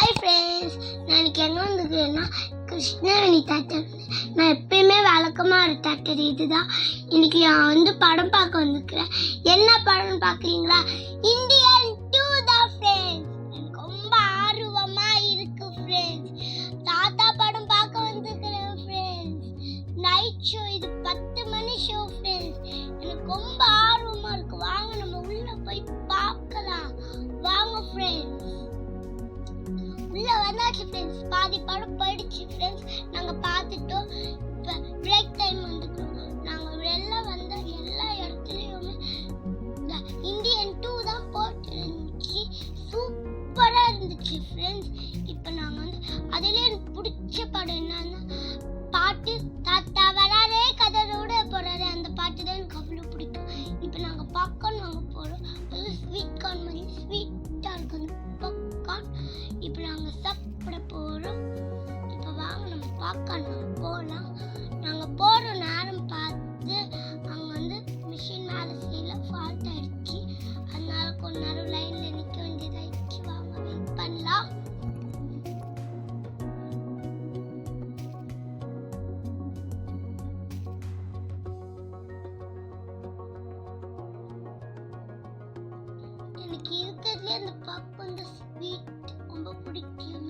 Hi friends நான் என்ன எங்கே கிருஷ்ணவேணி தேட்டர் நான் எப்பயுமே வழக்கமாக ஒரு தேட்டர் இதுதான். இன்னைக்கு நான் வந்து படம் பார்க்க வந்திருக்கிறேன். என்ன படம்னு பார்க்குறீங்களா? இந்தியா போயிடுச்சு ஃப்ரெண்ட்ஸ் பாதி படம் போயிடுச்சு ஃப்ரெண்ட்ஸ் நாங்கள் பார்த்துட்டோம். இப்போ பிரேக் டைம் வந்துக்கிறோம் நாங்கள் வெளில வந்த எல்லா இடத்துலையுமே இந்தியன் டூ தான் போட்டு இருந்துச்சு சூப்பராக இருந்துச்சு ஃப்ரெண்ட்ஸ் இப்போ நாங்கள் வந்து அதுல எனக்கு பிடிச்ச படம் என்னன்னா பாட்டு தாத்தா வராரே கதரோட போகிறாரு அந்த பாட்டு தான் எனக்கு அவ்வளோ பிடிக்கும். இப்போ நாங்கள் பாப்கார்ன் வாங்க போகிறோம் அது ஸ்வீட் கார்ன் மாதிரி. ஸ்வீட்டாக இருக்கும். அந்த பாப்கார்ன் இப்போ நாங்கள் சாப்பிட வாங்க நம்ம போகலாம் போற நேரம் பார்த்து அங்க வந்து மிஷின் மேலே செய்யல ஃபால்ட் ஆயிடுச்சு. அதனால கொஞ்ச நேரம் லைன்ல நிற்க வேண்டியதாகிடுச்சு வாங்க வெயிட் பண்ணலாம். எனக்கு இருக்கிறதுலே அந்த பப் அந்த ஸ்வீட் ரொம்ப பிடிக்கும்.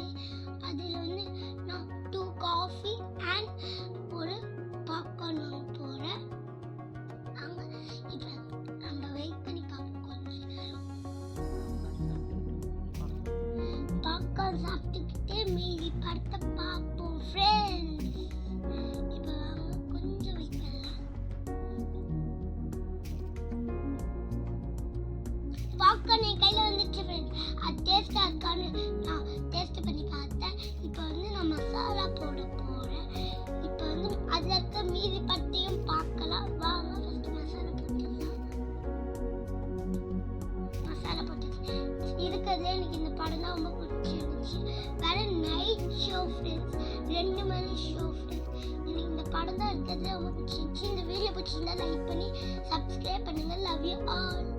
என் கையில் வந்துச்சு ஃப்ரெண்ட்ஸ் அது டேஸ்ட்டாக இருக்கான்னு நான் டேஸ்ட் பண்ணி பார்த்தேன். இப்போ வந்து நான் மசாலா போட போகிறேன் இப்போ வந்து அதில் இருக்க மீதி பத்தையும் பார்க்கலாம். வாங்க ஃபஸ்ட்டு மசாலா போட்டுக்கலாம். மசாலா போட்டுச்சு இருக்கிறதுல எனக்கு இந்த படம் தான் ரொம்ப பிடிச்சிருந்துச்சு. வேற நைட் ஷோ ஃப்ரெண்ட்ஸ் ரெண்டு மணி ஷோ ஃப்ரெண்ட்ஸ் எனக்கு இந்த படம் தான் இருக்கிறதுல ரொம்ப பிடிச்சிருந்துச்சு. இந்த வீடியோ பிடிச்சிருந்தா லைக் பண்ணி சப்ஸ்கிரைப் பண்ணுங்கள் லவ் யூ ஆல்